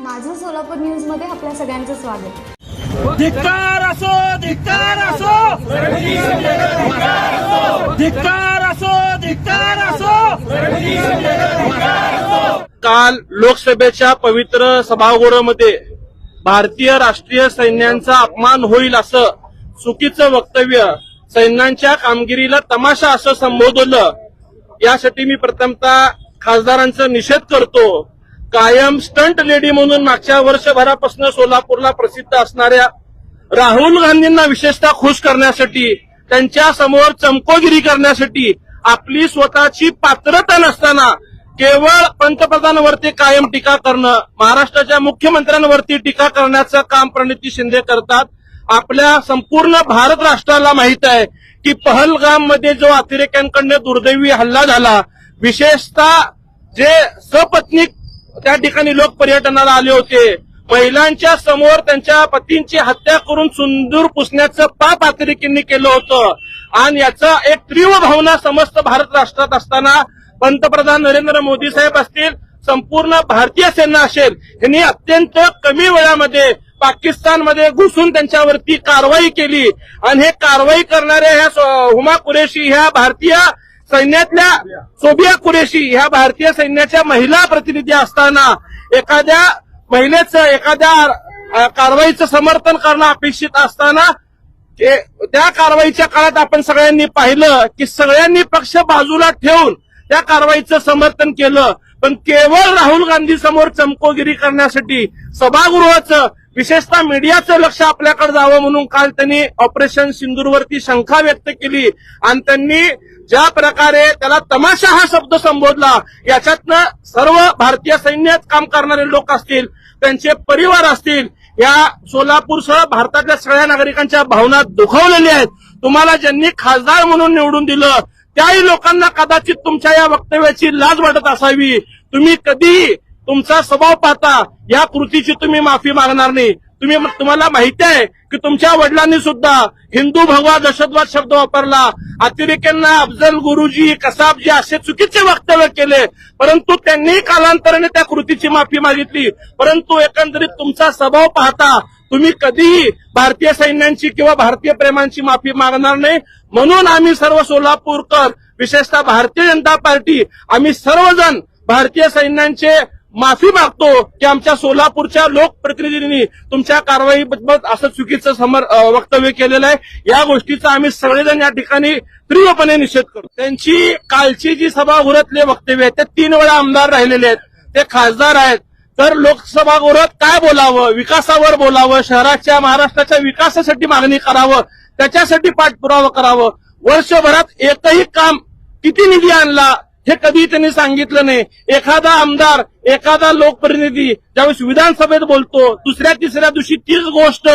माझं सोलापूर न्यूजमध्ये आपल्या सगळ्यांचं स्वागत. धिक्कार असो धिक्कार असो. धिक्कार असो धिक्कार असो. काल लोकसभेच्या पवित्र सभागृहामध्ये भारतीय राष्ट्रीय सैन्यांचा अपमान होईल असं चुकीचं वक्तव्य सैन्यांच्या कामगिरीला तमाशा असं संबोधलं. यासाठी मी प्रथमतः खासदारांचा निषेध करतो. कायम स्टंट लेडी म्हणून मागच्या वर्षभरापासून सोलापूरला प्रसिद्ध असणाऱ्या राहुल गांधींना विशेषतः खुश करण्यासाठी त्यांच्यासमोर चमकोगिरी करण्यासाठी आपली स्वतःची पात्रता नसताना केवळ पंतप्रधानांवरती कायम टीका करणं महाराष्ट्राच्या मुख्यमंत्र्यांवरती टीका करण्याचं काम प्रणिती शिंदे करतात. आपल्या संपूर्ण भारत राष्ट्राला माहीत आहे की पहलगाममध्ये जो अतिरेक्यांकडनं दुर्दैवी हल्ला झाला विशेषतः जे सपत्नीक त्या ठिकाणी लोक पर्यटनाला आले होते. महिलांच्या समोर त्यांच्या पतींची हत्या करून सुंदूर पुसण्याचं पाप अतिरेकींनी केलं होतं. आणि याचा एक तीव्र भावना समस्त भारत राष्ट्रात असताना पंतप्रधान नरेंद्र मोदी साहेब असतील संपूर्ण भारतीय सेना असेल यांनी अत्यंत कमी वेळामध्ये पाकिस्तानमध्ये घुसून त्यांच्यावरती कारवाई केली. आणि हे कारवाई करणाऱ्या ह्या हुमा कुरेशी ह्या भारतीय सैन्यातल्या सोबिया कुरेशी ह्या भारतीय सैन्याच्या महिला प्रतिनिधी असताना एखाद्या महिलेचं एखाद्या कारवाईचं समर्थन करणं अपेक्षित असताना त्या कारवाईच्या काळात आपण सगळ्यांनी पाहिलं की सगळ्यांनी पक्ष बाजूला ठेवून त्या कारवाईचं समर्थन केलं. पण केवळ राहुल गांधी समोर चमकोगिरी करण्यासाठी सभागृहाचं विशेषतः मीडियाचं लक्ष आपल्याकडे जावं म्हणून काल त्यांनी ऑपरेशन सिंदूरवरती शंका व्यक्त केली. आणि त्यांनी ज्या प्रकारे त्याला तमाशा हा शब्द संबोधला याच्यातनं सर्व भारतीय सैन्यात काम करणारे लोक असतील त्यांचे परिवार असतील या सोलापूरसह भारतातल्या सगळ्या नागरिकांच्या भावना दुखावलेल्या आहेत. तुम्हाला ज्यांनी खासदार म्हणून निवडून दिलं त्याही लोकांना कदाचित तुमच्या या वक्तव्याची लाज वाटत असावी. तुम्ही कधीही तुमचा स्वभाव पाहता या कृतीची तुम्ही माफी मागणार नाही. तुम्ही तुम्हाला माहिती आहे की तुमच्या वडिलांनी सुद्धा हिंदू भगवा दहशतवाद शब्द वापरला. अतिरेक्यांना अफजल गुरुजी कसाबजी असे चुकीचे वक्तव्य केले. परंतु त्यांनी कालांतराने त्या कृतीची माफी मागितली. परंतु एकंदरीत तुमचा स्वभाव पाहता तुम्ही कधीही भारतीय सैन्यांची किंवा भारतीय प्रेमांची माफी मागणार नाही. म्हणून आम्ही सर्व सोलापूरकर विशेषतः भारतीय जनता पार्टी आम्ही सर्वजण भारतीय सैन्यांचे माफी मागतो की आमच्या सोलापूरच्या लोकप्रतिनिधींनी तुमच्या कारवाईबद्दल असं चुकीचं समर वक्तव्य केलेलं आहे. या गोष्टीचा आम्ही सगळेजण या ठिकाणी तीव्रपणे निषेध करतो. त्यांची कालची जी सभागृहातले वक्तव्य आहेत ते तीन वेळा आमदार राहिलेले आहेत. ते खासदार आहेत. तर लोकसभागृहात काय बोलावं? विकासावर बोलावं? शहराच्या महाराष्ट्राच्या विकासासाठी मागणी करावं? त्याच्यासाठी पाठपुरावा करावं? वर्षभरात एकही काम किती निधी आणला? हे कधी त्यांनी सांगितलं नाही. एखादा आमदार एखादा लोकप्रतिनिधी ज्यावेळेस विधानसभेत बोलतो दुसऱ्या तिसऱ्या दिवशी तीच गोष्ट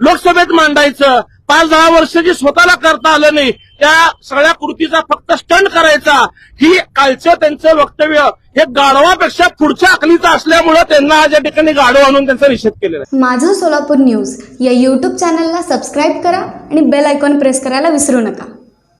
लोकसभेत मांडायचं. पाच दहा वर्ष जे स्वतःला करता आलं नाही त्या सगळ्या कृतीचा फक्त स्टंट करायचा. ही कालचं त्यांचं वक्तव्य हे गाढवापेक्षा पुढच्या अकलीचं असल्यामुळं त्यांना आज या ठिकाणी गाढव आणून त्यांचा निषेध केलेला आहे. माझं सोलापूर न्यूज या यूट्यूब चॅनलला सबस्क्राईब करा आणि बेल आयकॉन प्रेस करायला विसरू नका.